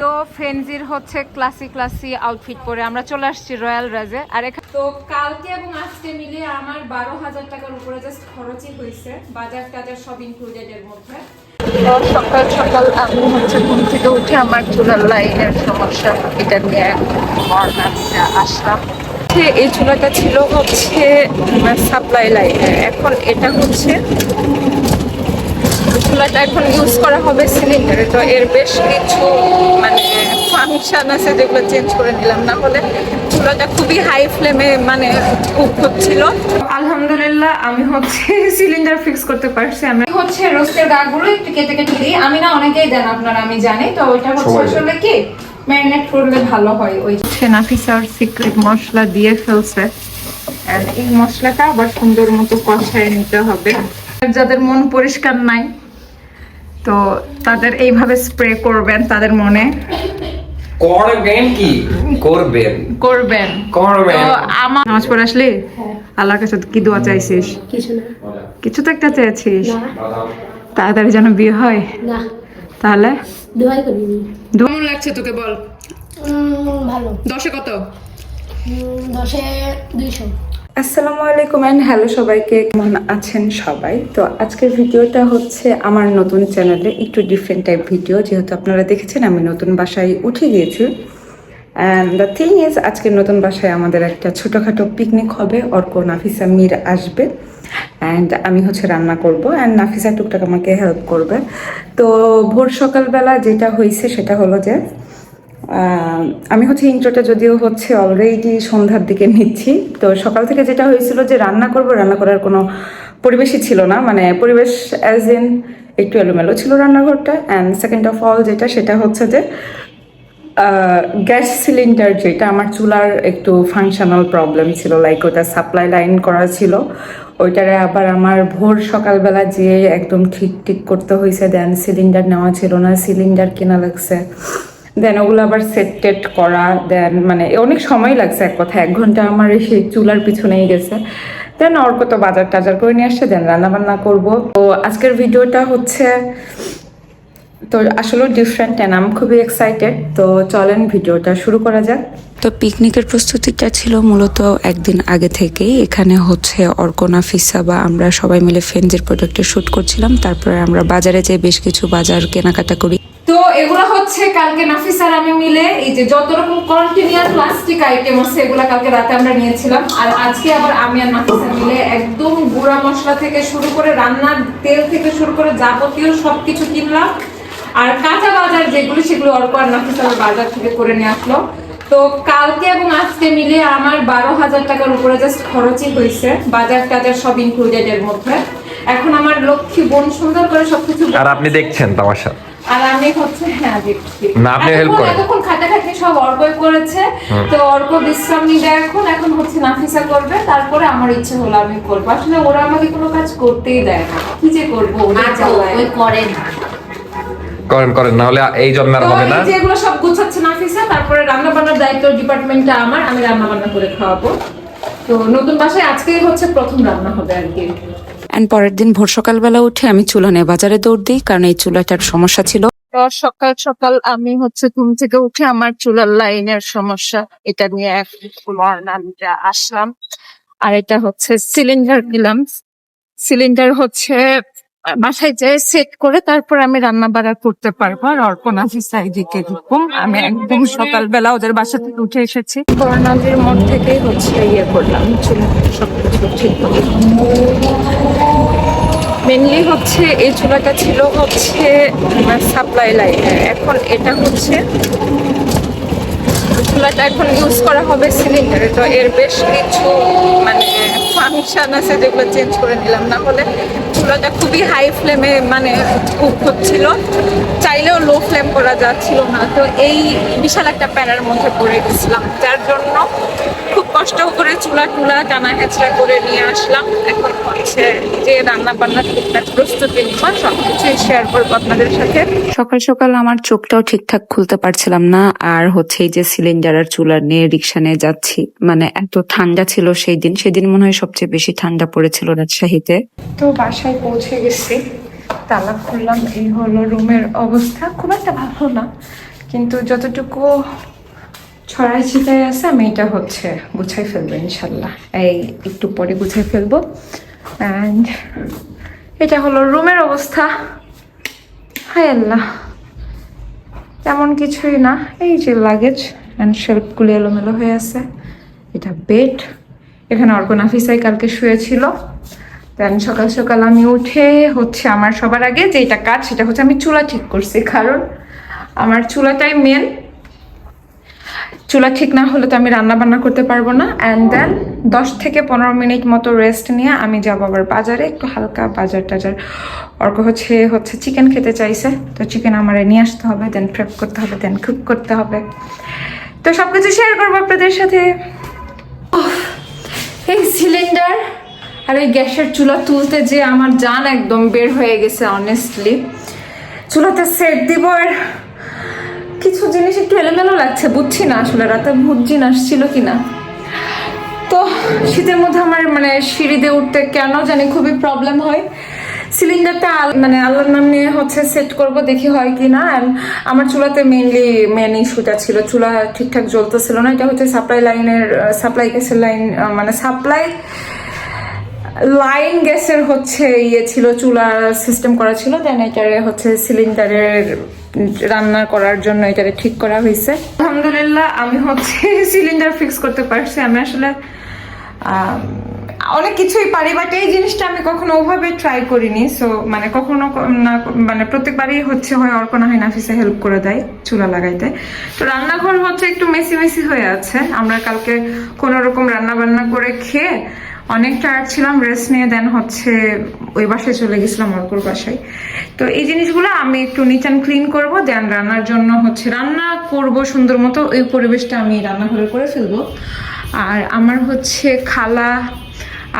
তো ফেনজির হচ্ছে classy classy outfit পরে আমরা চলে আসছি রয়্যাল রাজে আর এখানে তো কালকে এবং আজকে মিলিয়ে আমার বারো হাজার টাকার উপরে জাস্ট খরচই হয়েছে। বাজার টাজার সব ইনক্লুডেড এর মধ্যে। তো সকাল সকাল আমি হচ্ছে ঘুম থেকে উঠে আমার চুলার লাইনের সমস্যা এটা নিয়ে আসলাম। এই চুলাটা ছিল হচ্ছে সাপ্লাই লাইনের এখন এটা হচ্ছে চুলাটা এখন ইউজ করা হবে সিলিন্ডারে তো এর বেশ কিছু মানে ফাংশন আছে যেগুলো চেঞ্জ করে নিলাম। না হলে চুলাটা খুবই হাই ফ্লেমে মানে কুক হচ্ছিল। আলহামদুলিল্লাহ আমি হচ্ছে সিলিন্ডার ফিক্স করতে পারছি। আমি হচ্ছে রোস্টের গাগুলো একটু কেটে কেটে দিই। আমি না অনেকেই দেন আপনারা আমি জানি। তো ওইটা হচ্ছে আসলে কি ম্যারিনেট করলে ভালো হয় ওই হচ্ছে নাফিসার সিক্রেট মশলা দিয়ে ফেলছে। আর এই মশলাটা আবার সুন্দর মতো কষায় নিতে হবে। যাদের মন পরিষ্কার নাই তো তাদের এইভাবে স্প্রে করবেন তাদের মনে। করবেন কি? করবেন। করবেন। করবেন। আমার নামাজ পড়ে আসলি? আল্লাহর কাছে কি দোয়া চাইছিস? কিছু না। কিছু তো একটা চেয়েছিস তাড়াতাড়ি যেন বিয়ে হয়। না। তাহলে? দোয়াই করিনি। কেমন লাগছে তোকে বল? ভালো। দশে কত? দশে দুইশো। আসসালামু আলাইকুম অ্যান্ড হ্যালো সবাইকে। কেমন আছেন সবাই? তো আজকের ভিডিওটা হচ্ছে আমার নতুন চ্যানেলে একটু ডিফারেন্ট টাইপ ভিডিও যেহেতু আপনারা দেখেছেন, আমি নতুন বাসায় উঠে গিয়েছি। অ্যান্ড দ্য থিং ইজ আজকের নতুন বাসায় আমাদের একটা ছোটোখাটো পিকনিক হবে। অর্ক, নাফিসা, মীর আসবে। অ্যান্ড আমি হচ্ছে রান্না করব। অ্যান্ড নাফিসা টুকটাক আমাকে হেল্প করবে। তো ভোর সকালবেলা যেটা হয়েছে সেটা হলো যে আমি হচ্ছে ইন্ট্রোটা যদিও হচ্ছে অলরেডি সন্ধ্যার দিকে নিচ্ছি। তো সকাল থেকে যেটা হয়েছিল যে রান্না করব, রান্না করার কোনো পরিবেশই ছিল না। মানে পরিবেশ অ্যাজ ইন একটু এলোমেলো ছিল রান্নাঘরটা। অ্যান্ড সেকেন্ড অফ অল যেটা, সেটা হচ্ছে যে গ্যাস সিলিন্ডার যেটা, আমার চুলার একটু ফাংশনাল প্রবলেম ছিল। লাইক ওটা সাপ্লাই লাইন করা ছিল। ওইটারে আবার আমার ভোর সকালবেলা যেয়ে একদম ঠিক ঠিক করতে হয়েছে দেন সিলিন্ডার নেওয়া ছিল না। সিলিন্ডার কেনা লাগছে। দেন ওগুলো আবার সেট টেট করা দেন মানে অনেক সময় লাগছে এক কথা এক ঘণ্টা আমার সেই চুলার পিছনেই গেছে। দেন অর্ক তো বাজার টাজার করে নিয়ে আসছে দেন রান্না বান্না করব। তো আজকের ভিডিওটা হচ্ছে, তো আসলে ডিফারেন্ট অ্যান্ড আমি খুবই এক্সাইটেড তো চলেন ভিডিওটা শুরু করা যাক। তো পিকনিকের প্রস্তুতিটা ছিল মূলত একদিন আগে থেকেই। এখানে হচ্ছে অর্কনা, ফিসা বা আমরা সবাই মিলে ফেন্সের প্রোডাক্টের শ্যুট করছিলাম। তারপরে আমরা বাজারে যেয়ে বেশ কিছু বাজার কেনাকাটা করি। তো এগুলো হচ্ছে কালকে নাফিস আর আমি মিলে এই যে যত রকম কন্টিনিউয়াস প্লাস্টিক আইটেম আছে, এগুলো কালকে রাতে আমরা নিয়েছিলাম। আর আজকে আবার আমি আর নাফিসা মিলে একদম গুঁড়া মশলা থেকে শুরু করে রান্নার তেল থেকে শুরু করে যাবতীয় সবকিছু কিনলাম। আর কাঁচা বাজার যেগুলো, সেগুলো অল্প আর নাফিস আবার বাজার থেকে করে নিয়ে আসলো। তো কালকে এবং আজকে মিলে আমার বারো হাজার টাকার উপরে জাস্ট খরচই হয়েছে, বাজার টাজার সব ইনক্লুডেড এর মধ্যে। এখন আমার লক্ষ্মী বোন সুন্দর করে সবকিছু আর আপনি দেখছেন তামাশা। আর আমি হচ্ছে হ্যাঁ দেখছি না, আপনি help করেন। এতক্ষণ খাটাখাটি সব অর্কই করেছে। তো অর্ক বিশ্রাম নিবে এখন। এখন হচ্ছে নাফিসা করবে। তারপরে আমার ইচ্ছে হলো আমি করব। আসলে ওরা আমাকে কোনো কাজ করতেই দেয় না। কি যে করব ওই করে না। করেন করেন না হলে এই জন্মে আর হবে না। এই যে এগুলো সব গুছাচ্ছে নাফিসা তারপরে রান্না বান্নার দায়িত্ব ডিপার্টমেন্টটা আমার। আমি রান্না বান্না করে খাওয়াবো। তো নতুন বাসায় আজকেই হচ্ছে প্রথম রান্না হবে আর কি। অ্যান্ড পরের দিন ভোর সকালবেলা উঠে আমি চুলা নিয়ে বাজারে দৌড় দিই, কারণ এই চুলাটার সমস্যা ছিল। সকাল সকাল আমি হচ্ছে ঘুম থেকে উঠে আমার চুলার লাইনের সমস্যা, এটা নিয়ে এক আসলাম। আর এটা হচ্ছে সিলিন্ডার নিলাম। সিলিন্ডার হচ্ছে বাসায় যেয়ে সেট করে তারপর আমি রান্না বাড়া করতে পারব। আর অর্পণা এদিকে এরকম। আমি একদম সকালবেলা ওদের বাসা থেকে উঠে এসেছি। বর্ণালীর মন থেকেই হচ্ছে ইয়ে করলাম সবকিছু ঠিক মেনলি হচ্ছে এই চুলাটা ছিল হচ্ছে সাপ্লাই লাইনের এখন এটা হচ্ছে চুলাটা এখন ইউজ করা হবে সিলিন্ডারে তো এর বেশ কিছু মানে ফাংশন আছে যেগুলো চেঞ্জ করে নিলাম। না হলে চুলাটা খুবই হাই ফ্লেমে মানে কুক হচ্ছিল। চাইলেও লো ফ্লেম করা যাচ্ছিল না। তো এই বিশাল একটা প্যারার মধ্যে পড়ে গেছিলাম, যার জন্য কষ্ট করে চুলা টুলা টানা হেঁচড়া করে নিয়ে আসলাম। এখন হচ্ছে যে রান্না বান্নার টুকটাক প্রস্তুতি নিবা সবকিছুই শেয়ার করব আপনাদের সাথে। সকাল সকাল আমার চোখটাও ঠিকঠাক খুলতে পারছিলাম না আর হচ্ছে এই যে সিলিন্ডার আর চুলা নিয়ে রিক্সা নিয়ে যাচ্ছি মানে এত ঠান্ডা ছিল সেই দিন। সেদিন মনে হয় সবচেয়ে বেশি ঠান্ডা পড়েছিল রাজশাহীতে। তো বাসায় পৌঁছে গেছি তালা খুললাম এই হলো রুমের অবস্থা। খুব একটা ভালো না কিন্তু যতটুকু ছড়াই ছিটাই আছে, আমি এটা হচ্ছে গুছাই ফেলব ইনশাল্লাহ। এই একটু পরে গুছাই ফেলব। অ্যান্ড এটা হলো রুমের অবস্থা। হাই আল্লাহ। তেমন কিছুই না। এই যে লাগেজ অ্যান্ড শেল্ফগুলি এলোমেলো হয়ে আছে। এটা বেড এখানে অর্ক নাফিসাই কালকে শুয়েছিল। দেন সকাল সকাল আমি উঠে হচ্ছে আমার সবার আগে যেটা কাজ, সেটা হচ্ছে আমি চুলা ঠিক করছি। কারণ আমার চুলাটাই মেন চুলা ঠিক না হলে তো আমি রান্না বান্না করতে পারব না। অ্যান্ড দেন দশ থেকে পনেরো মিনিট মতো রেস্ট নিয়ে আমি যাব আবার বাজারে, একটু হালকা বাজার টাজার। অর্ক হচ্ছে হচ্ছে চিকেন খেতে চাইছে, তো চিকেন আমার নিয়ে আসতে হবে দেন প্রেপ করতে হবে দেন কুক করতে হবে। তো সব কিছু শেয়ার করব আপনাদের সাথে। এই সিলিন্ডার আর এই গ্যাসের চুলা তুলতে যে আমার জান একদম বের হয়ে গেছে অনেস্টলি চুলাতে সেট দিব আর কিছু জিনিস একটু এলোমেলো লাগছে, বুঝছি না আসলে, রাতে ভুজিন আসছিল কি না তো শীতের মধ্যে আমার মানে সিঁড়িতে উঠতে কেন জানি খুবই প্রবলেম হয়। সিলিন্ডারটা মানে আল্লাহর নাম নিয়ে হচ্ছে সেট করব, দেখি হয় কি না আমার চুলাতে মেইনলি মেন ইস্যুটা ছিল, চুলা ঠিকঠাক জ্বলতেছিল না, এটা হচ্ছে সাপ্লাই লাইনের সাপ্লাই গ্যাসের লাইন মানে সাপ্লাই লাইন গ্যাসের হচ্ছে ইয়ে ছিল, চুলা সিস্টেম করা ছিল দেন এটারে হচ্ছে সিলিন্ডারের রান্না করার জন্য এটারে ঠিক করা হয়েছে আলহামদুলিল্লাহ, আমি হচ্ছে সিলিন্ডার ফিক্স করতে পারছি। আমি আসলে অনেক কিছুই পারি বাট এই জিনিসটা আমি কখনো ওভাবে ট্রাই করিনি। সো মানে কখনো না মানে প্রত্যেকবারই হচ্ছে হয়, অর্ক না হয় নাফিসে হেল্প করে দেয় চুলা লাগাইতে। তো রান্নাঘর হচ্ছে একটু মেসি মেসি হয়ে আছে। আমরা কালকে কোনো রকম রান্না বান্না করে খেয়ে অনেক টায়ার্ড ছিলাম রেস্ট নিয়ে দেন হচ্ছে ওই বাসায় চলে গেছিলাম অল্পর বাসায়। তো এই জিনিসগুলো আমি একটু নিচ অ্যান্ড ক্লিন করব দেন রান্নার জন্য হচ্ছে রান্না করব সুন্দর মতো, ওই পরিবেশটা আমি রান্নাঘরে করে ফেলব। আর আমার হচ্ছে খালা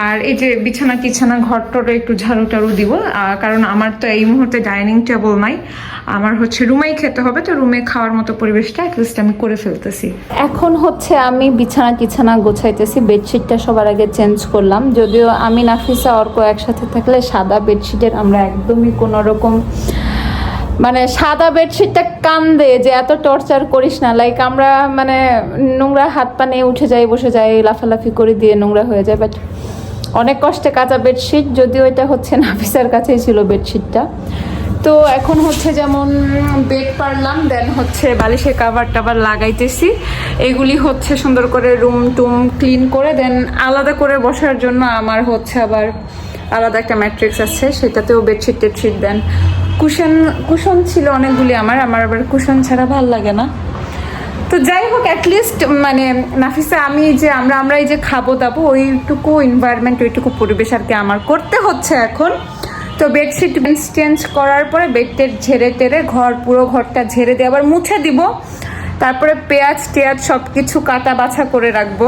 আর এই যে বিছানা টিছানা, ঘর টরে একটু ঝাড়ু টাড়ু দিব কারণ আমার তো এই মুহূর্তে ডাইনিং টেবিল নাই। আমার হচ্ছে রুমেই খেতে হবে, তো রুমে খাওয়ার মতো পরিবেশটা অ্যাটলিস্ট আমি করে ফেলতেছি। এখন হচ্ছে আমি বিছানা টিছানা গোছাইতেছি, বেডশিটটা সবার আগে চেঞ্জ করলাম। যদিও আমি নাফিসা, অর্ক একসাথে থাকলে সাদা বেডশিটের আমরা একদমই কোনো রকম মানে সাদা বেডশিটটা কান্দে যে এত টর্চার করিস না লাইক আমরা মানে নোংরা হাত পা নিয়ে উঠে যাই, বসে যাই, লাফালাফি করে দিয়ে নোংরা হয়ে যায় বাট অনেক কষ্টে কাঁচা বেডশিট যদিও এটা হচ্ছে নাফিসার কাছেই ছিল বেডশিটটা তো এখন হচ্ছে যেমন বেড পারলাম দেন হচ্ছে বালিশের কাভার টাভার লাগাইতেছি। এগুলি হচ্ছে সুন্দর করে রুম টুম ক্লিন করে দেন আলাদা করে বসার জন্য আমার হচ্ছে আবার আলাদা একটা ম্যাট্রিক্স আছে, সেটাতেও বেডশিট টেডশিট দেন। কুশন কুশন ছিল অনেকগুলি আমার আমার আবার কুশন ছাড়া ভালো লাগে না। তো যাই হোক অ্যাটলিস্ট মানে নাফিসা, আমি যে, আমরা আমরা এই যে খাব দাবো, ওইটুকু এনভায়রনমেন্ট ওইটুকু পরিবেশ আর কি আমার করতে হচ্ছে এখন। তো বেডশিট চেঞ্জ করার পরে বেড টেড ঝেড়ে টেরে ঘর, পুরো ঘরটা ঝেড়ে দিয়ে আবার মুছে দিব। তারপরে পেঁয়াজ টেয়াজ সব কিছু কাটা বাছা করে রাখব।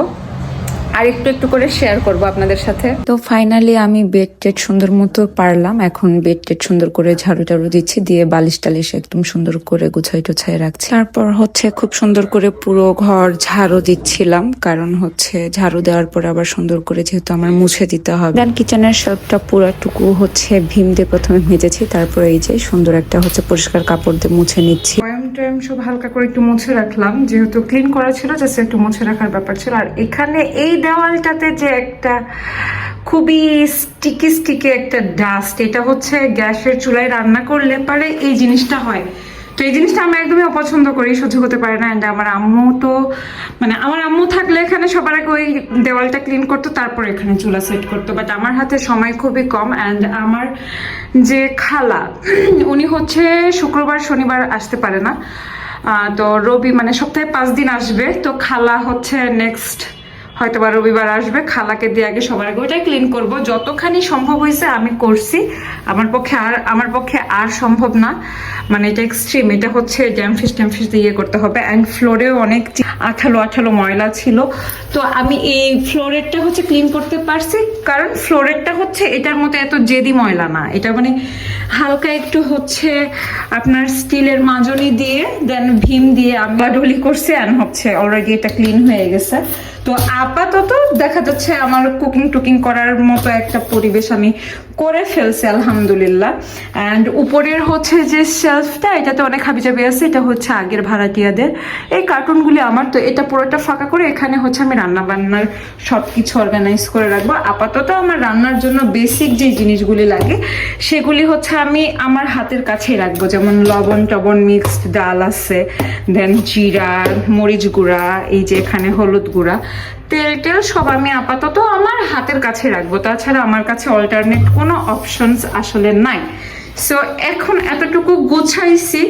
আর একটু একটু করে শেয়ার করব আপনাদের সাথে। তো ফাইনালি আমি বেড টেড সুন্দর মতো পারলাম। এখন বেড টেড সুন্দর করে ঝাড়ু টাড়ু দিচ্ছি দিয়ে বালিশ টালিশ একদম সুন্দর করে গুছাই টুছাই রাখছি। তারপর হচ্ছে খুব সুন্দর করে পুরো ঘর ঝাড়ু দিচ্ছিলাম কারণ হচ্ছে ঝাড়ু দেওয়ার পরে আবার সুন্দর করে যেহেতু আমার মুছে দিতে হবে। দেন কিচেনের সবটা পুরাটুকু হচ্ছে ভীম দিয়ে প্রথমে ভেজেছি তারপরে এই যে সুন্দর একটা হচ্ছে পরিষ্কার কাপড় দিয়ে মুছে নিচ্ছি। সব হালকা করে একটু মুছে রাখলাম যেহেতু ক্লিন করা ছিল জাস্ট একটু মুছে রাখার ব্যাপার ছিল। আর এখানে এই দেওয়ালটাতে যে একটা খুবই স্টিকি স্টিকি একটা ডাস্ট এটা হচ্ছে গ্যাসের চুলায় রান্না করলে পারে এই জিনিসটা হয়। তো এই জিনিসটা আমি একদমই অপছন্দ করি, সহ্য করতে পারে না। অ্যান্ড আমার আম্মু তো মানে আমার আম্মু থাকলে এখানে সবার আগে ওই দেওয়ালটা ক্লিন করতো, তারপর এখানে চুলা সেট করতো। বাট আমার হাতে সময় খুবই কম অ্যান্ড আমার যে খালা, উনি হচ্ছে শুক্রবার, শনিবার আসতে পারে না। তো রবি মানে সপ্তাহে পাঁচ দিন আসবে। তো খালা হচ্ছে নেক্সট হয়তো বা রবিবার আসবে, খালাকে দিয়ে আগে সবার আগে ওইটাই ক্লিন করব। যতখানি সম্ভব হয়েছে আমি করছি। আমার পক্ষে আর, আমার পক্ষে আর সম্ভব না। মানে এটা এক্সট্রিম এটা হচ্ছে ড্যামফিস ট্যামফিস দিয়ে ইয়ে করতে হবে। অ্যান্ড ফ্লোরেও অনেক আঠালো আঠালো ময়লা ছিল। তো আমি এই ফ্লোরেরটা হচ্ছে ক্লিন করতে পারছি। কারণ ফ্লোরেরটা হচ্ছে, এটার মতো এত জেদি ময়লা না। এটা মানে হালকা একটু হচ্ছে আপনার স্টিলের মাজনি দিয়ে দেন ভীম দিয়ে আমরা ডলি করছে অ্যান্ড হচ্ছে অলরেডি এটা ক্লিন হয়ে গেছে। তো আপাতত দেখা যাচ্ছে আমার কুকিং টুকিং করার মতো একটা পরিবেশ আমি করে ফেলছি, আলহামদুলিল্লাহ। অ্যান্ড উপরের হচ্ছে যে শেলফটা এটাতে অনেক হাবিজাবি আছে, এটা হচ্ছে আগের ভাড়াটিয়াদের। এই কার্টুনগুলি আমার তো এটা পুরোটা ফাঁকা করে এখানে হচ্ছে আমি রান্না বান্নার সব কিছু অর্গানাইজ করে রাখব। আপাতত আমার রান্নার জন্য বেসিক যে জিনিসগুলি লাগে, সেগুলি হচ্ছে আমি আমার হাতের কাছেই রাখব। যেমন লবণ টবণ মিক্সড ডাল আছে দেন জিরা, মরিচ গুঁড়া, এই যে এখানে হলুদ গুঁড়া। তেল টেল সব আমি আপাতত আমার হাতের কাছে রাখব। তাছাড়া আমার কাছে অল্টারনেট কোনো অপশনস আসলে নাই। সো এখন এতটুকু গুছাইছি।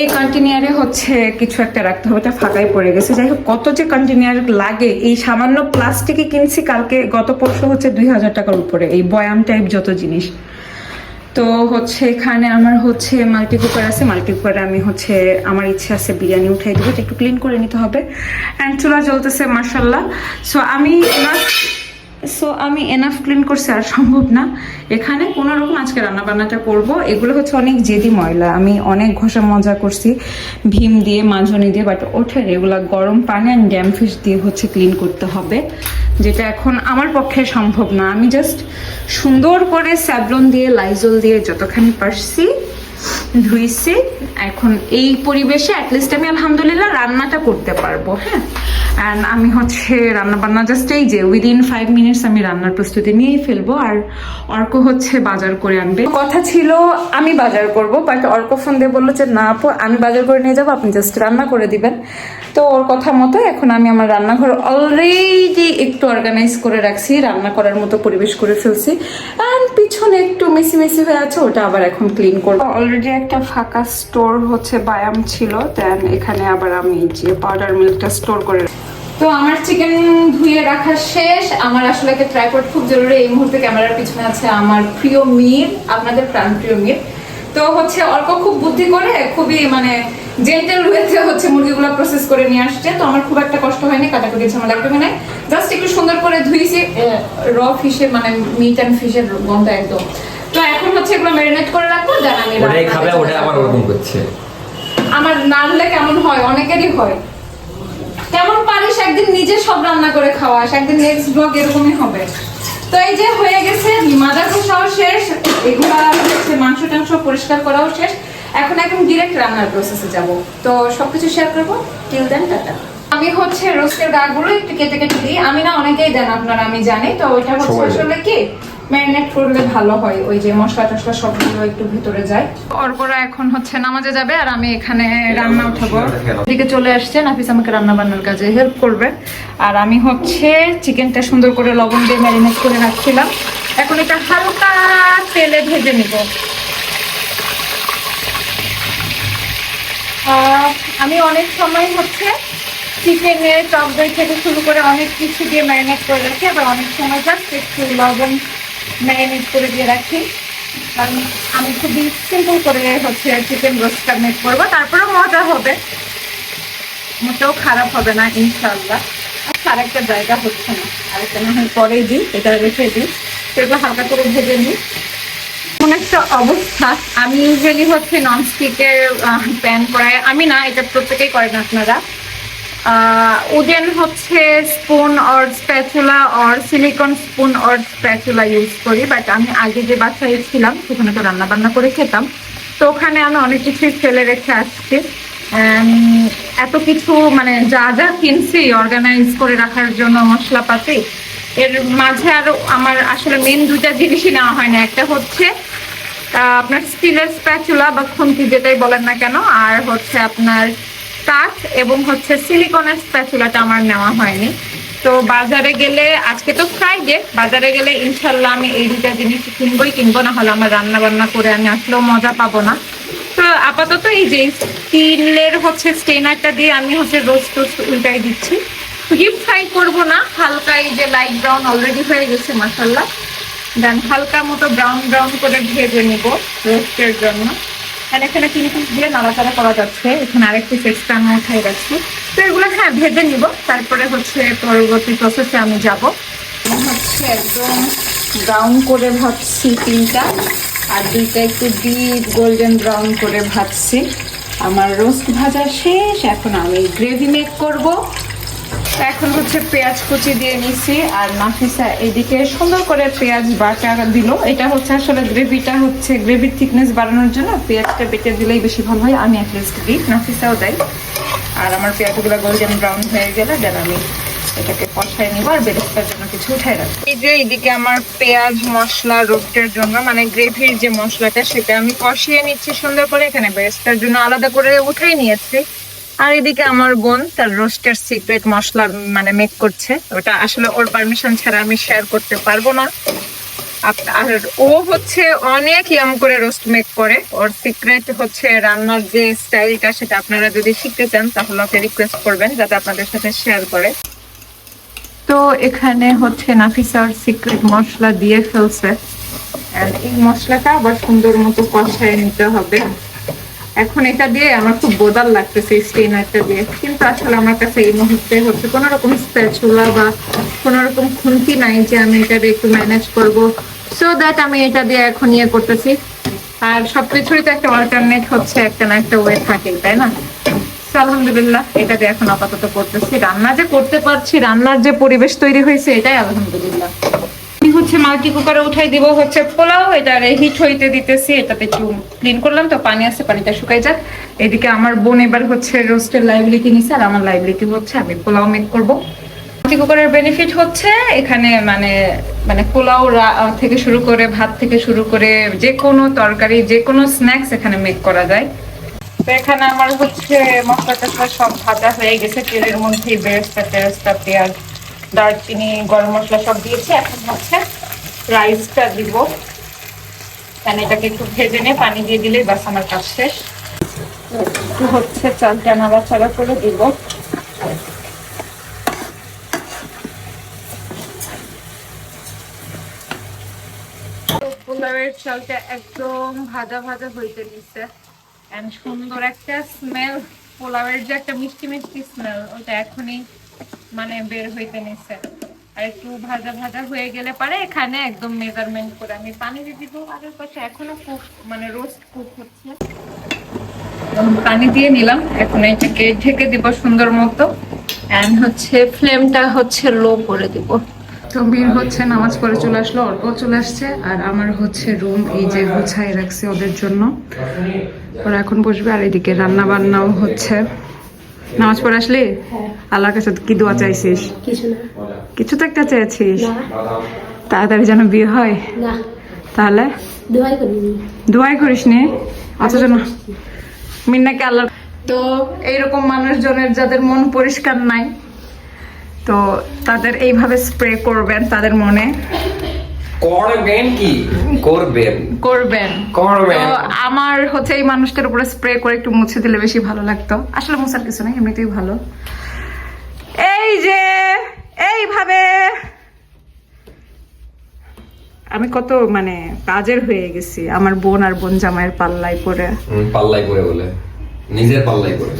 এই কন্টেনিয়ারে হচ্ছে কিছু একটা রাখতে হবে এটা ফাঁকাই পড়ে গেছে। যাই হোক, কত যে কন্টেনিয়ার লাগে, এই সামান্য প্লাস্টিকে কিনছি কালকে, গত পরশু হচ্ছে দুই হাজার টাকার উপরে, এই বয়াম টাইপ যত জিনিস। তো হচ্ছে এখানে আমার হচ্ছে মাল্টি কুকার আছে মাল্টি কুকারে আমি হচ্ছে আমার ইচ্ছে আছে বিরিয়ানি উঠাই দেবো একটু ক্লিন করে নিতে হবে। অ্যান্ড চুলা জ্বলতেছে মার্শাল্লাহ সো আমি সো আমি এনাফ ক্লিন করছি আর সম্ভব না। এখানে কোনো রকম আজকে রান্না বান্নাটা করব। এগুলো হচ্ছে অনেক জেদি ময়লা। আমি অনেক ঘষা মজা করছি। ভীম দিয়ে, মাঝনি দিয়ে বাট ওঠে এগুলো গরম পানি অ্যান্ড ড্যাম ফিশ দিয়ে হচ্ছে ক্লিন করতে হবে, যেটা এখন আমার পক্ষে সম্ভব না। আমি জাস্ট সুন্দর করে স্যাভলন দিয়ে, লাইজল দিয়ে যতখানি পারছি ধুইছি। এখন এই পরিবেশে অ্যাটলিস্ট আমি আলহামদুলিল্লাহ রান্নাটা করতে পারব হ্যাঁ। অ্যান্ড আমি হচ্ছে রান্না বান্না জাস্ট এই যে উইদিন ফাইভ মিনিটস আমি রান্নার প্রস্তুতি নিয়েই ফেলব। আর অর্ক হচ্ছে বাজার করে আনবে। কথা ছিল, আমি বাজার করব বাট অর্ক ফোন দিয়ে বলল যে, না আপু, আমি বাজার করে নিয়ে যাব, আপনি জাস্ট রান্না করে দিবেন। তো ওর কথা মতো এখন আমি আমার রান্নাঘর অলরেডি একটু অর্গানাইজ করে রাখছি, রান্না করার মতো পরিবেশ করে ফেলছি। পিছনে একটু মেসি মেসি হয়ে আছে ওটা আবার এখন ক্লিন করব। অলরেডি একটা ফাঁকা স্টোর হচ্ছে বায়াম ছিল দেন এখানে আবার আমি যে পাউডার মিল্কটা স্টোর করে তো আমার চিকেন ধুয়ে রাখা শেষ। আমার আসলে একটা ট্রাইপড খুব জরুরি এই মুহূর্তে ক্যামেরার পিছনে আছে আমার প্রিয় মীর আপনাদের প্রাণ প্রিয় মীর। তো হচ্ছে অল্প খুব বুদ্ধি করে খুবই মানে জেন্টেল ওয়েতে হচ্ছে মুরগিগুলো প্রসেস করে নিয়ে আসছে। তো আমার খুব একটা কষ্ট হয়নি কাটাকুটি ঝামেলা একদমই নাই জাস্ট একটু সুন্দর করে ধুইছি র ফিশের মানে মিট অ্যান্ড ফিশের গন্ধ একদম। তো এখন হচ্ছে এগুলো ম্যারিনেট করে রাখব দেন আমি ওটাই খাবে ওটা। আবার ওরকম করছে। আমার নাড়লে কেমন হয়? অনেকেরই হয়। কেমন পারিস একদিন নিজে সব রান্না করে খাওয়াস একদিন নেক্সট ব্লগ এরকমই হবে। তো এই যে হয়ে গেছে মাদা কষাও শেষ এগুলা হচ্ছে মাংস টাংস পরিষ্কার করাও শেষ। এখন একদম ডিরেক্ট রান্নার প্রসেসে যাব। তো সবকিছু শেয়ার করব। Till then tata. আমি হচ্ছে রোস্টের গাগুলো একটু কেটে কেটে দিই। আমি না অনেকেই দেন আপনারা আমি জানি। তো ওইটা হচ্ছে আসলে কি ম্যারিনেট করলে ভালো হয়। ওই যে মশলা টশলা সবগুলো একটু ভিতরে যায়। অর্পরা এখন হচ্ছে নামাজে যাবে আর আমি এখানে রান্না উঠাবো। দিকে চলে আসছে নাফিস আমাকে রান্না বান্নার কাজে হেল্প করবে। আর আমি হচ্ছে চিকেনটা সুন্দর করে লবণ দিয়ে ম্যারিনেট করে রাখছিলাম। এখন এটা হালকা তেলে ভেজে নিব। আমি অনেক সময় হচ্ছে চিকেনের টক দই থেকে শুরু করে অনেক কিছু দিয়ে ম্যারিনেট করে রাখি, আবার অনেক সময় জাস্ট একটু লবণ ম্যারিনেট করে দিয়ে রাখি। কারণ আমি খুবই সিম্পল করে হচ্ছে চিকেন রোস্টটা মেক করব, তারপরেও মজা হবে। মোটেও খারাপ হবে না ইনশাল্লাহ আচ্ছা আরেকটা জায়গা হচ্ছে না, আরেকটা না হয় পরে দিই, এটা রেখে দিই। তো এগুলো হালকা করে ভেজে নিই। এমন একটা অবস্থা। আমি ইউজুয়ালি হচ্ছে ননস্টিকের প্যান করাই আমি না, এটা প্রত্যেকেই করেন আপনারা। উডেন হচ্ছে spoon or spatula or silicon spoon or spatula use করি বাট আমি আগে যে বাসায় ছিলাম, সেখানে তো রান্না বান্না করে খেতাম। তো ওখানে আমি অনেক কিছুই ফেলে রেখে আসছি। এত কিছু মানে যা যা কিনছি অর্গানাইজ করে রাখার জন্য মশলাপাতি এর মাঝে আরও আমার আসলে মেন দুইটা জিনিসই নেওয়া হয় না একটা হচ্ছে আপনার স্টিলের স্প্যাচুলা বা খুন্তি যেটাই বলেন না কেন, আর হচ্ছে আপনার কাঠ এবং হচ্ছে সিলিকনের স্প্যাচুলাটা আমার নেওয়া হয়নি। তো বাজারে গেলে, আজকে তো ফ্রাইডে বাজারে গেলে ইনশাল্লাহ আমি এই দুটা জিনিস কিনবই কিনবো না হলে আমার রান্না বান্না করে আমি আসলেও মজা পাবো না। তো আপাতত এই যে স্টিলের হচ্ছে স্টেনারটা দিয়ে আমি হচ্ছে রোস্ট টোস্ট উল্টাই দিচ্ছি। ডিপ ফ্রাই করব না, হালকা এই যে লাইট ব্রাউন অলরেডি হয়ে গেছে মাসাল্লাহ দেন হালকা মতো ব্রাউন ব্রাউন করে ভেজে নিব রোস্টের জন্য। আর এখানে তিন পিস দিয়ে নাড়াচাড়া করা যাচ্ছে। এখানে আরেক পিস এক্সট্রা আমি উঠাই রাখছি তো এগুলো হ্যাঁ ভেজে নিব। তারপরে হচ্ছে পরবর্তী প্রসেসে আমি যাব। হচ্ছে একদম ব্রাউন করে ভাবছি তিনটা। আর দুইটা একটু ডিপ গোল্ডেন ব্রাউন করে ভাজছি। আমার রোস্ট ভাজা শেষ। এখন আমি গ্রেভি মেক করব। এখন হচ্ছে পেঁয়াজ কুচি দিয়ে নিছি, আর নাফিসা এদিকে সুন্দর করে পেঁয়াজ বাটা দিল। এটা হচ্ছে আসলে গ্রেভিটা হচ্ছে গ্রেভির থিকনেস বাড়ানোর জন্য পেঁয়াজটা বেটে দিলেই বেশি ভালো হয়। আমি অ্যাটলিস্ট দিই নাফিসাও দেয় আর আমার পেঁয়াজগুলো গোল্ডেন ব্রাউন হয়ে গেলে দেন আমি এটাকে কষাই নিব আর বেরেস্তার জন্য কিছু উঠাই রাখব। এই যে এইদিকে আমার পেঁয়াজ মশলা রোস্টের জন্য মানে গ্রেভির যে মশলাটা সেটা আমি কষিয়ে নিচ্ছি সুন্দর করে। এখানে বেরেস্তার জন্য আলাদা করে উঠাই নিয়েছি। আর এদিকে আমার বোন তার রোস্টের সিক্রেট মশলা মানে মেক করছে। ওটা আসলে ওর পারমিশন ছাড়া আমি শেয়ার করতে পারব না। আর ও হচ্ছে অনেক ইয়াম করে রোস্ট মেক করে। ওর সিক্রেট হচ্ছে রান্নার যে স্টাইলটা সেটা আপনারা যদি শিখতে চান, তাহলে ওকে রিকোয়েস্ট করবেন, যাতে আপনাদের সাথে শেয়ার করে। তো এখানে হচ্ছে নাফিসার সিক্রেট মশলা দিয়ে ফেলছে। এই মশলাটা আবার সুন্দর মতো কষায় নিতে হবে। এখন এটা দিয়ে আমার খুব বোদাল লাগতেছে স্টেনারটা দিয়ে। কিন্তু আসলে আমার কাছে এই মুহূর্তে হচ্ছে কোনো রকম স্প্যাচুলা বা কোনো রকম খুন্তি নাই যে আমি এটা দিয়ে একটু ম্যানেজ করব। সো দ্যাট আমি এটা দিয়ে এখন ইয়ে করতেছি। আর সবকিছুরই তো একটা অল্টারনেট হচ্ছে একটা না একটা ওয়ে থাকে তাই না? আলহামদুলিল্লাহ, এটা দিয়ে এখন আপাতত করতেছি। রান্না যে করতে পারছি, রান্নার যে পরিবেশ তৈরি হয়েছে, এটাই আলহামদুলিল্লাহ। হচ্ছে মাল্টি কুকারে উঠাই দিব, হচ্ছে পোলাও, এটা হিট হইতে দিতেছি, এটাতে একটু ক্লিন করলাম, তো পানি আছে, পানিটা শুকাই যাক। এদিকে আমার বোন এবার হচ্ছে রোস্টের লাইবিলিটি নিছে আর আমার লাইবিলিটি হচ্ছে আমি পোলাও মেক করব। মাল্টি কুকারের বেনিফিট হচ্ছে এখানে মানে মানে পোলাও থেকে শুরু করে ভাত থেকে শুরু করে যে কোনো তরকারি, যে কোনো স্ন্যাক্স এখানে মেক করা যায়। তো এখানে আমার হচ্ছে মশলা টসলা সব ভাজা হয়ে গেছে, তেলের মধ্যে বেরেস্তা টেরেস্তা পেঁয়াজ দারচিনি গরম মশলা সব দিয়েছি, এখন হচ্ছে রাইসটা দিব। মানে এটাকে একটু ভেজে নিয়ে পানি দিয়ে দিলে বাস আমার কাজ শেষ। একটু হচ্ছে চালটা নাড়াচাড়া করে দিব। পোলাওয়ের চালটা একদম ভাজা ভাজা হইতে নিচ্ছে সুন্দর একটা স্মেল পোলাওয়ের যে একটা মিষ্টি মিষ্টি স্মেল ওটা এখনই মানে বের হইতে নিচ্ছে আর একটু ভাজা ভাজা হয়ে গেলে পারে এখানে একদম মেজারমেন্ট করে আমি পানি দিয়ে দিব। আর পাশে এখনও কুক মানে রোস্ট কুক হচ্ছে। পানি দিয়ে নিলাম। এখন এটাকে ঢেকে দিব সুন্দর মতো। এন্ড হচ্ছে ফ্লেমটা হচ্ছে লো করে দিব। তো হচ্ছে নামাজ পড়ে চলে আসলো অল্প চলে আসছে। আর আমার হচ্ছে রুম এই যে গুছাই রাখছে ওদের জন্য। ওরা এখন বসবে আর এদিকে রান্না বান্নাও হচ্ছে। নামাজ পড়ে আসলি? আল্লাহর কাছে কি দোয়া চাইছিস? কিছু তো একটা চেয়েছিস। তাড়াতাড়ি যেন বিয়ে হয়। তাহলে? দোয়াই করিস নি অথচ না। মিন্নাকে আল্লাহ তো এইরকম মানুষজনের যাদের মন পরিষ্কার নাই তো তাদের এইভাবে স্প্রে করবেন তাদের মনে। করবেন কি? করবেন। করবেন। করবেন। আমার হচ্ছে এই মানুষটার উপরে স্প্রে করে একটু মুছে দিলে বেশি ভালো লাগতো। আসলে মুছার কিছু নেই এমনিতেই ভালো। এই যে এইভাবে আমি কত মানে কাজের হয়ে গেছি আমার বোন আর বোন জামাইয়ের পাল্লায় পরে পাল্লাই করে বলে। নিজের পাল্লাই করে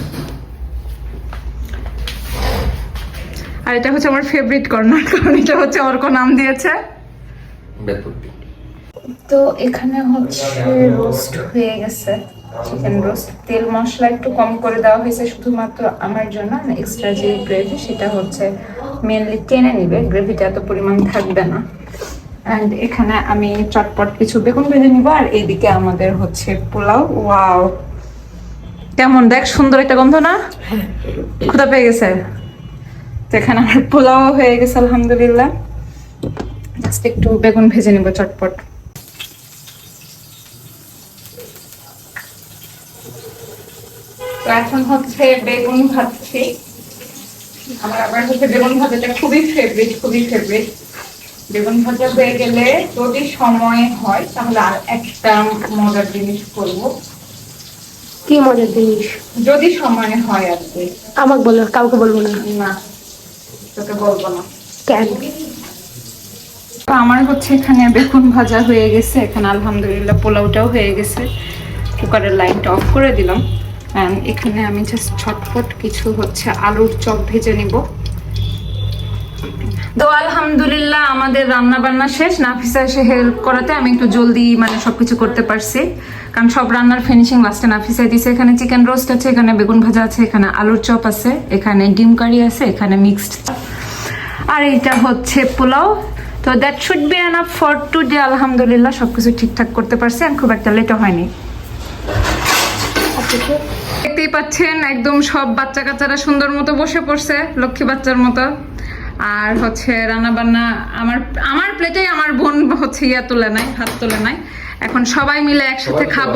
আর এটা হচ্ছে আমার ফেভারিট কর্নার কারণ এটা হচ্ছে অর্ক নাম দিয়েছে। বেদপট্টি তো এখানে হচ্ছে রোস্ট হয়ে গেছে চিকেন রোস্ট তেল মশলা একটু কম করে দেওয়া হয়েছে শুধুমাত্র আমার জন্য এক্সট্রা যে গ্রেভি সেটা হচ্ছে মেনলি টেনে নিবে। গ্রেভিটা এত পরিমাণ থাকবে না। অ্যান্ড এখানে আমি চটপট কিছু বেগুন ভেজে নিব আর এইদিকে আমাদের হচ্ছে পোলাও। ওয়াও কেমন দেখ সুন্দর একটা গন্ধ না? ক্ষুদা পেয়ে গেছে। তো এখানে আমার পোলাও হয়ে গেছে আলহামদুলিল্লাহ। জাস্ট একটু বেগুন ভেজে নিব চটপট। তো এখন হচ্ছে বেগুন ভাজছি। আমার আবার হচ্ছে বেগুন ভাজাটা খুবই ফেভারিট খুবই ফেভারিট বেগুন ভাজা হয়ে গেলে যদি সময় হয় তাহলে আর একটা মজার জিনিস করব। কি মজার জিনিস? যদি সময় হয় আর কি। আমাকে বলো কাউকে বলব না। না তোকে বলব না। কেন? তো আমার হচ্ছে এখানে বেগুন ভাজা হয়ে গেছে। এখানে আলহামদুলিল্লাহ পোলাওটাও হয়ে গেছে। কুকারের লাইনটা অফ করে দিলাম। And এখানে আমি জাস্ট ছটফট কিছু হচ্ছে আলুর চপ ভেজে নিব। তো আলহামদুলিল্লাহ আমাদের রান্না বান্না শেষ। নাফিসা এসে হেল্প করাতে আমি একটু জলদি মানে সবকিছু করতে পারছি। কারণ সব রান্নার ফিনিশিং লাস্টে নাফিসা দিছে। এখানে চিকেন রোস্ট আছে, এখানে বেগুন ভাজা আছে, এখানে আলুর চপ আছে, এখানে ডিম কারি আছে, এখানে মিক্সড আর এইটা হচ্ছে পোলাও। তো that should be enough for today আলহামদুলিল্লাহ সব কিছু ঠিকঠাক করতে পারছি আর খুব একটা লেটও হয়নি। দেখতেই পাচ্ছেন একদম সব বাচ্চা কাচ্চারা সুন্দর মতো বসে পড়ছে লক্ষ্মী বাচ্চার মতো। আর হচ্ছে রান্না বান্না আমার আমার প্লেটেই আমার বোন হচ্ছে ইয়া তুলে নাই হাত তুলে নাই এখন সবাই মিলে একসাথে খাব।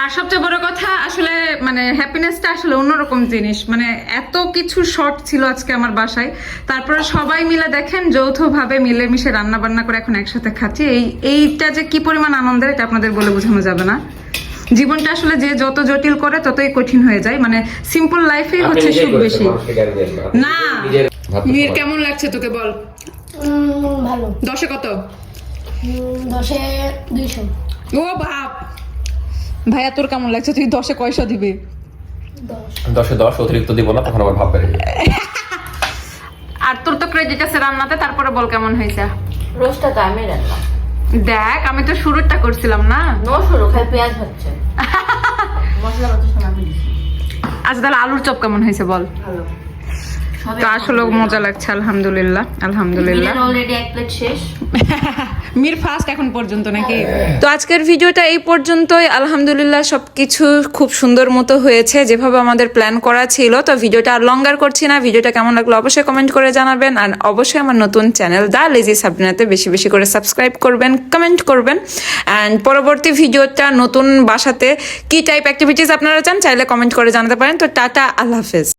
আর সবচেয়ে বড় কথা আসলে মানে হ্যাপিনেসটা আসলে অন্যরকম জিনিস। মানে এত কিছু শর্ট ছিল আজকে আমার বাসায়। তারপরে সবাই মিলে দেখেন যৌথভাবে মিলেমিশে রান্না বান্না করে এখন একসাথে খাচ্ছি। এই এইটা যে কি পরিমাণ আনন্দের এটা আপনাদের বলে বোঝানো যাবে না। জীবনটা আসলে যে যত জটিল করে ততই কঠিন হয়ে যায়। মানে সিম্পল লাইফেই হচ্ছে সুখ বেশি। না? মির কেমন লাগছে তোকে বল? ভালো। দশে কত? দশে দুইশো। ও বাপ! ভাইয়া তোর কেমন লাগছে? তুই দশে কয়শো দিবি? দশে। দশ অতিরিক্ত দিব না তখন আবার ভাব পেরে আর তোর তো ক্রেডিট আছে রান্নাতে তারপরে বল কেমন হয়েছে। রোস্টটা তো আমি রান্না। দেখ আমি তো শুরুটা করছিলাম না। নো শুরু খালি পেঁয়াজ হচ্ছে। মশলা আমি দিছি। আচ্ছা তাহলে আলুর চপ কেমন হয়েছে বল। ভালো। তো আসলে মজা লাগছে আলহামদুলিল্লাহ আলহামদুলিল্লাহ। অলরেডি এক প্লেট শেষ। মির ফার্স্ট এখন পর্যন্ত নাকি? তো আজকের ভিডিওটা এই পর্যন্তই। আলহামদুলিল্লাহ সবকিছু খুব সুন্দর মতো হয়েছে যেভাবে আমাদের প্ল্যান করা ছিল। তো ভিডিওটা আর লঙ্গার করছি না। ভিডিওটা কেমন লাগল অবশ্যই কমেন্ট করে জানাবেন। আর অবশ্যই আমার নতুন চ্যানেল দা লেজি সাবরিনাতে বেশি বেশি করে সাবস্ক্রাইব করবেন কমেন্ট করবেন। অ্যান্ড পরবর্তী ভিডিওটা নতুন বাসাতে কি টাইপ অ্যাক্টিভিটিস আপনারা চান চাইলে কমেন্ট করে জানাতে পারেন। তো টাটা আল্লাহ হাফেজ।